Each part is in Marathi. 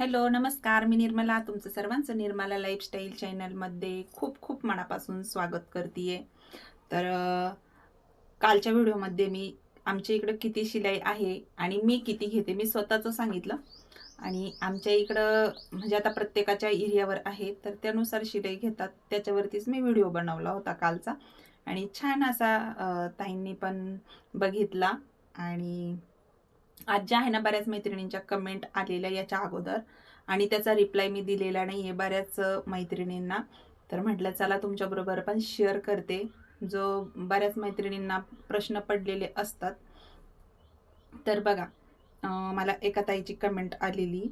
हॅलो नमस्कार. मी निर्मला तुमचं सर्वांचं निर्मला लाईफस्टाईल चॅनलमध्ये खूप खूप मनापासून स्वागत करते तर कालच्या व्हिडिओमध्ये मी आमच्या इकडं किती शिलाई आहे आणि मी किती घेते मी स्वतःचं सांगितलं. आणि आमच्या इकडं म्हणजे आता प्रत्येकाच्या एरियावर आहे तर त्यानुसार शिलाई घेतात. त्याच्यावरतीच मी व्हिडिओ बनवला होता कालचा. आणि छान असा ताईंनी पण बघितला. आणि आज ज्या आहे ना बऱ्याच मैत्रिणींच्या कमेंट आलेल्या याच्या अगोदर. आणि त्याचा रिप्लाय मी दिलेला नाही आहे बऱ्याच मैत्रिणींना. तर म्हटलं चला तुमच्याबरोबर पण शेअर करते. जो बऱ्याच मैत्रिणींना प्रश्न पडलेले असतात. तर बघा मला एका ताईची कमेंट आलेली.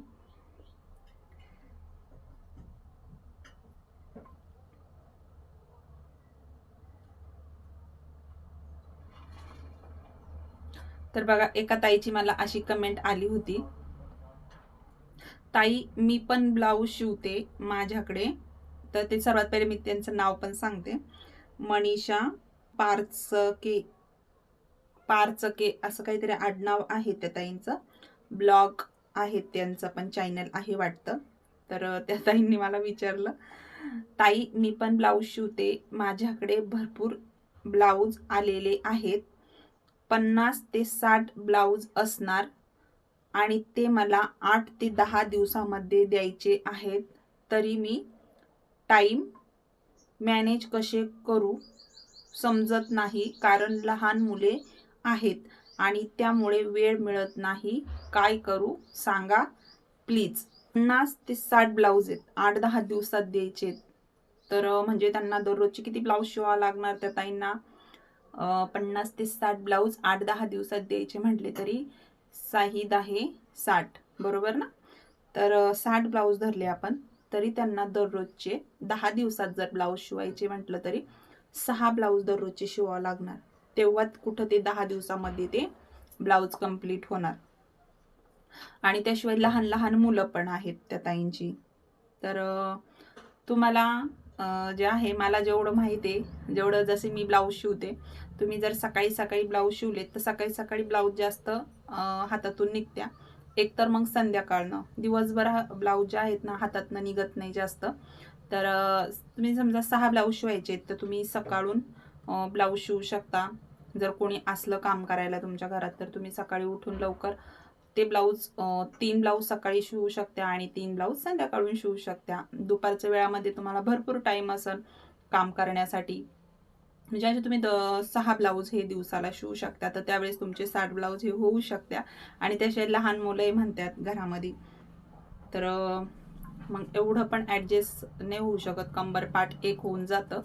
तर बघा एका ताईची मला अशी कमेंट आली होती. ताई मी पण ब्लाऊज शिवते माझ्याकडे. तर ते सर्वात पहिले मी त्यांचं नाव पण सांगते. मनीषा पारचके पारचके असं काहीतरी आडनाव आहे त्या ताईंचं. ब्लॉग आहे त्यांचं पण चॅनल आहे वाटतं. तर त्या ताईंनी मला विचारलं ताई मी पण ब्लाऊज शिवते माझ्याकडे भरपूर ब्लाऊज आलेले आहेत. पन्नास ते साठ ब्लाऊज असणार आणि ते मला आठ ते दहा दिवसामध्ये द्यायचे आहेत. तरी मी टाईम मॅनेज कसे करू समजत नाही कारण लहान मुले आहेत आणि त्यामुळे वेळ मिळत नाही. काय करू सांगा? प्लीज. पन्नास ते साठ ब्लाऊज आहेत. आठ दहा दिवसात द्यायचे आहेत. तर म्हणजे त्यांना दररोजचे किती ब्लाऊज शिवावं लागणार त्या ताईंना? पन्नास ते साठ ब्लाऊज आठ दहा दिवसात द्यायचे म्हटले तरी साही आहे साठ बरोबर ना? तर साठ ब्लाऊज धरले आपण तरी त्यांना दररोजचे दहा दिवसात जर ब्लाऊज शिवायचे म्हटलं तरी सहा ब्लाऊज दररोजचे शिवावं लागणार. तेव्हा कुठं ते दहा दिवसामध्ये ते ब्लाऊज कंप्लीट होणार. आणि त्याशिवाय लहान लहान मुलं पण आहेत त्या ताईंची. तर तुम्हाला जे आहे मला जेवढं माहिती आहे जेवढं जसे मी ब्लाऊज शिवते तुम्ही जर सकाळी सकाळी ब्लाऊज शिवलेत तर सकाळी सकाळी ब्लाऊज जास्त हातातून निघत्या. एकतर मग संध्याकाळनं. दिवसभर हा ब्लाऊज जे आहेत ना हातातनं निघत नाही जास्त. तर तुम्ही समजा सहा ब्लाऊज शिवायचे आहेत तर तुम्ही सकाळून ब्लाऊज शिवू शकता. जर कोणी असलं काम करायला तुमच्या घरात तर तुम्ही सकाळी उठून लवकर ते ब्लाऊज तीन ब्लाऊज सकाळी शिवू शकता आणि तीन ब्लाऊज संध्याकाळून शिवू शकता दुपारच्या वेळामध्ये तुम्हाला भरपूर टाईम असेल काम करण्यासाठी. म्हणजे असे तुम्ही द- सहा ब्लाऊज हे दिवसाला शिवू शकता. तर त्यावेळेस तुमचे साठ ब्लाऊज हे होऊ शकत्या. आणि त्याचे लहान मुलंही म्हणतात घरामध्ये. तर मग एवढं पण ॲडजस्ट नाही होऊ शकत. कंबरपाठ एक होऊन जातं.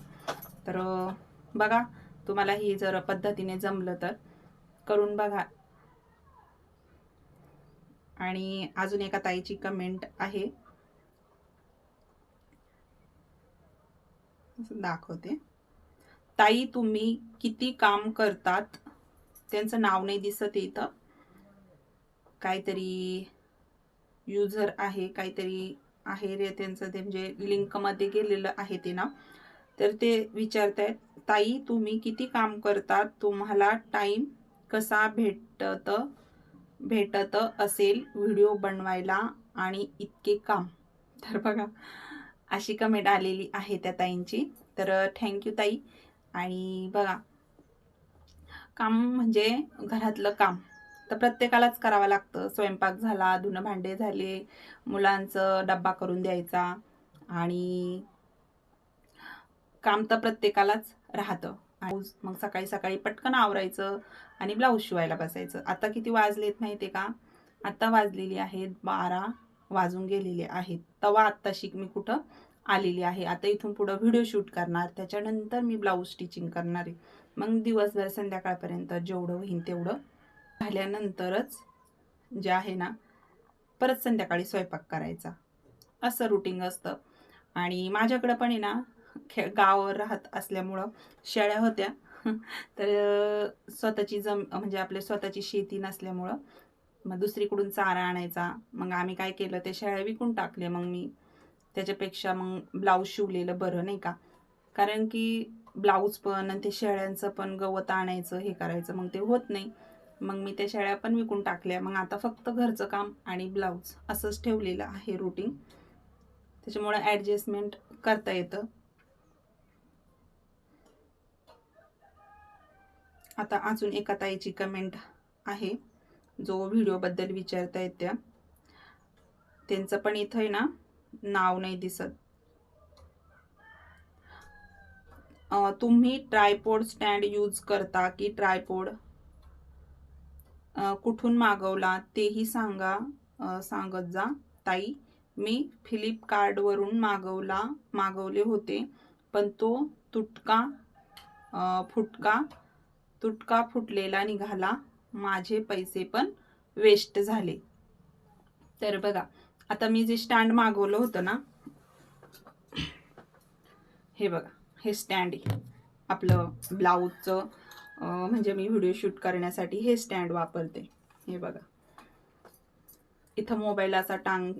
तर बघा तुम्हाला ही जर पद्धतीने जमलं तर करून बघा. आणि अजून एका ताईची कमेंट आहे. असं दाखवते. ताई तुम्ही किती काम करतात? त्यांचं नाव नाही दिसत इथं. काहीतरी युजर आहे काहीतरी आहे रे त्यांचं ते म्हणजे लिंकमध्ये गेलेलं आहे ते नाव. तर ते विचारतायत ताई तुम्ही किती काम करतात? तुम्हाला टाईम कसा भेटत भेटत असेल व्हिडिओ बनवायला आणि इतके काम? तर बघा अशी कमेंट आलेली आहे त्या ताईंची. तर थँक्यू ताई. आणि बघा काम म्हणजे घरातलं काम. तर प्रत्येकालाच करावं लागतं. स्वयंपाक झाला धुणं भांडे झाले मुलांचं डब्बा करून द्यायचा आणि काम तर प्रत्येकालाच राहतं. आणि मग सकाळी सकाळी पटकन आवरायचं आणि ब्लाऊज शिवायला बसायचं. आता किती वाजलेत माहिती का? आत्ता वाजलेली आहेत बारा वाजून गेलेले आहेत. तवा आत्ताशी मी कुठं? आलेली आहे. आता इथून पुढं व्हिडिओ शूट करणार. त्याच्यानंतर मी ब्लाऊज स्टिचिंग करणार आहे. मग दिवसभर संध्याकाळपर्यंत जेवढं होईन तेवढं झाल्यानंतरच जे आहे ना परत संध्याकाळी स्वयंपाक करायचा. असं रुटीन असतं. आणि माझ्याकडं पण आहे ना खे गावावर राहत असल्यामुळं शेळ्या होत्या. तर स्वतःची जम म्हणजे आपल्या स्वतःची शेती नसल्यामुळं मग दुसरीकडून चारा आणायचा. मग आम्ही काय केलं ते शेळ्या विकून टाकले मग मी त्याच्यापेक्षा मग ब्लाऊज शिवलेलं बरं नाही का? कारण की ब्लाऊज पण आणि ते शेळ्यांचं पण गवत आणायचं हे करायचं मग ते होत नाही. मग मी त्या शेळ्या पण विकून टाकल्या. मग आता फक्त घरचं काम आणि ब्लाऊज असंच ठेवलेलं आहे रुटीन त्याच्यामुळं ॲडजस्टमेंट करता येतं. आता अजून एका ताईची कमेंट आहे. जो व्हिडिओबद्दल विचारतायत त्या. त्यांचं पण इथं आहे ना? नाव नाही दिसत. तुम्ही ट्रायपोड स्टँड यूज करता की ट्रायपोड कुठून मागवला तेही सांगा. सांगत जा ताई. मी फ्लिपकार्टवरून मागवला मागवले होते पण तो तुटका फुटका तुटका फुटलेला निघाला. माझे पैसे पण वेस्ट झाले. तर बघा आता मी जे स्टँड मागवलं होतं ना हे बघा हे स्टँड आहे. आपलं ब्लाऊजचं म्हणजे मी व्हिडिओ शूट करण्यासाठी हे स्टँड वापरते. हे बघा. इथं मोबाईल असा टांग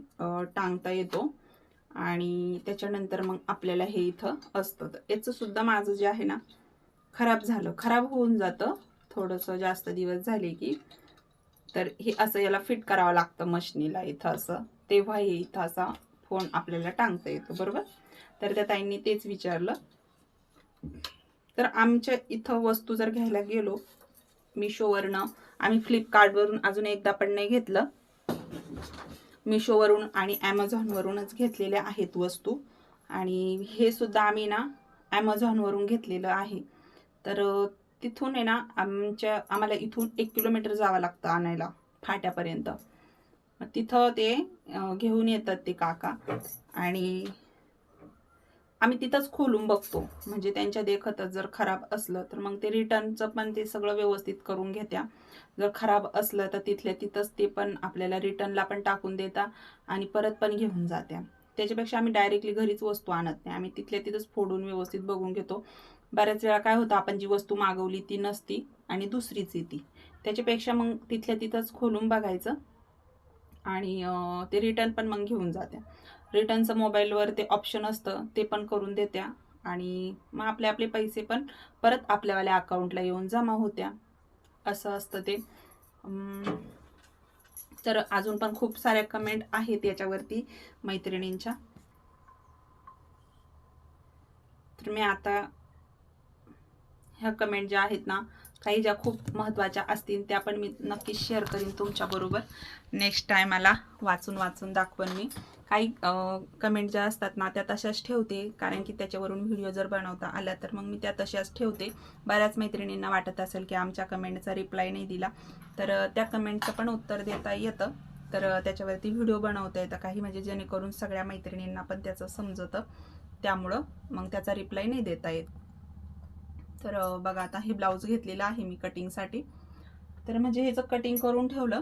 टांगता येतो आणि त्याच्यानंतर मग आपल्याला हे इथं असतं. तर याचं सुद्धा माझं जे आहे ना खराब झालं. खराब होऊन जातं. थोडंसं जास्त दिवस झाले की तर हे असं याला फिट करावं लागतं मशनीला इथं असं. तेव्हा हे इथं असा फोन आपल्याला टांगता येतो बरोबर? तर त्या ताईंनी तेच विचारलं. तर आमच्या इथं वस्तू जर घ्यायला गेलो मिशोवरनं आम्ही फ्लिपकार्टवरून अजून एकदा पण नाही घेतलं. मिशोवरून आणि ॲमेझॉनवरूनच घेतलेल्या आहेत वस्तू. आणि हे सुद्धा आम्ही ना ॲमेझॉनवरून घेतलेलं आहे. तर तिथून आहे ना आमच्या आम्हाला इथून एक किलोमीटर जावं लागतं आणायला फाट्यापर्यंत. मग तिथं ते घेऊन येतात ते काका. आणि आम्ही तिथंच खोलून बघतो. म्हणजे त्यांच्या देखतच जर खराब असलं तर मग ते रिटर्नचं पण ते सगळं व्यवस्थित करून घेत्या. जर खराब असलं तर तिथल्या तिथंच ते पण आपल्याला रिटर्नला पण टाकून देता आणि परत पण घेऊन जात्या. त्याच्यापेक्षा आम्ही डायरेक्टली घरीच वस्तू आणत नाही. आम्ही तिथल्या तिथंच फोडून व्यवस्थित बघून घेतो. बऱ्याच वेळा काय होतं आपण जी वस्तू मागवली ती नसती आणि दुसरीच येते. त्याच्यापेक्षा मग तिथल्या तिथंच खोलून बघायचं. आणि ते रिटर्न पण मग घेऊन जात्या. रिटर्नचं मोबाईलवर ते ऑप्शन असतं ते पण करून देत्या. आणि मग आपले आपले पैसे पण परत आपल्यावाल्या अकाउंटला येऊन जमा होत्या. असं असतं ते. तर अजून पण खूप साऱ्या कमेंट आहेत याच्यावरती मैत्रिणींच्या. तर मी आता ह्या कमेंट ज्या आहेत ना काही ज्या खूप महत्त्वाच्या असतील त्या पण मी नक्कीच शेअर करीन तुमच्याबरोबर नेक्स्ट टायमाला वाचून वाचून दाखवन मी. काही कमेंट ज्या असतात ना त्या तशाच ठेवते. कारण की त्याच्यावरून व्हिडिओ जर बनवता आला तर मग मी त्या तशाच ठेवते. बऱ्याच मैत्रिणींना वाटत असेल की आमच्या कमेंटचा रिप्लाय नाही दिला. तर त्या कमेंटचं पण उत्तर देता येतं. तर त्याच्यावरती व्हिडिओ बनवता येतं. काही म्हणजे जेणेकरून सगळ्या मैत्रिणींना पण त्याचं समजतं. त्यामुळं मग त्याचा रिप्लाय नाही देता येत. तर बघा आता हे ब्लाऊज घेतलेलं आहे मी कटिंगसाठी. तर म्हणजे ह्याचं कटिंग करून ठेवलं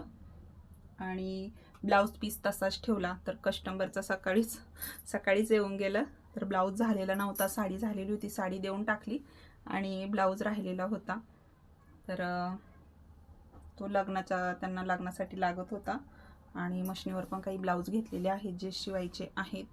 आणि ब्लाऊज पीस तसाच ठेवला तर कस्टमरचा सकाळीच सकाळीच येऊन गेलं. तर ब्लाऊज झालेला नव्हता साडी झालेली होती साडी देऊन टाकली आणि ब्लाऊज राहिलेला होता. तर तो लग्नाचा त्यांना लग्नासाठी लागत होता आणि मशनीवर पण काही ब्लाऊज घेतलेले आहेत जे शिवायचे आहेत.